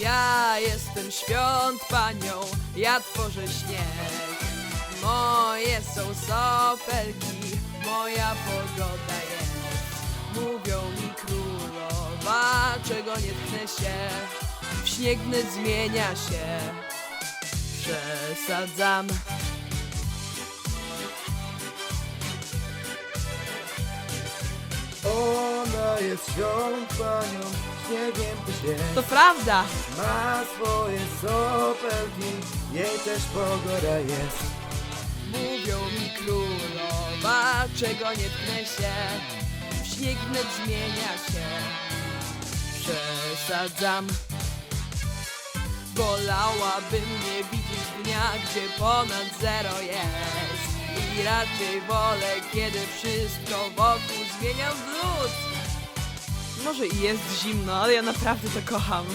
Ja jestem świąt panią, ja tworzę śnieg. Moje są sopelki, moja pogoda jest. Mówią mi królowa, czego nie tknę się. W śnieg zmienia się. Przesadzam. Jest świąt panią, śniegiem się To prawda. Ma swoje sopelki, jej też pogoda jest Mówią mi królowa, czego nie tknę się. Śnieg wnet zmienia się. Przesadzam. Wolałabym nie widzieć dnia, gdzie ponad zero jest. I raczej wolę, kiedy wszystko wokół zmieniam w lód. Może i jest zimno, ale ja naprawdę to kocham.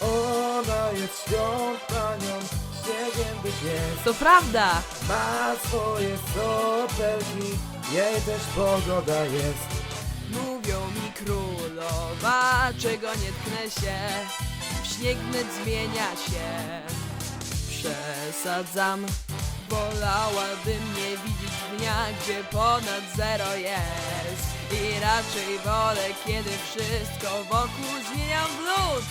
Ona jest świąt panią, śniegiem być jest To prawda. Ma swoje sopelki, jej też pogoda jest Mówią mi królowa, czego nie tknę się. W śnieg wnet zmienia się. Przesadzam. Wolałabym nie widzieć dnia, gdzie ponad zero jest. I raczej wolę, kiedy wszystko wokół zmieniam w lód.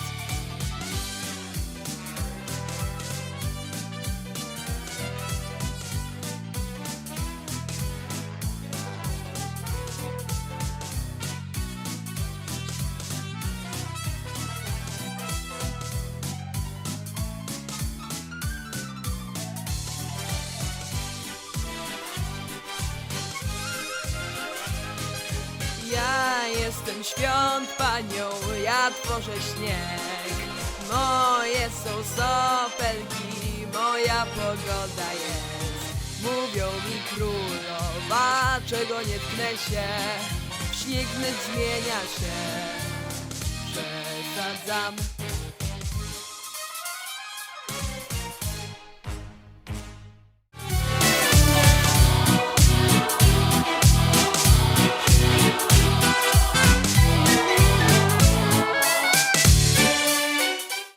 Jestem świąt panią, ja tworzę śnieg. Moje są sopelki, moja pogoda jest. Mówią mi królowa, czego nie tknę się. Śnieg zmienia się. Przesadzam.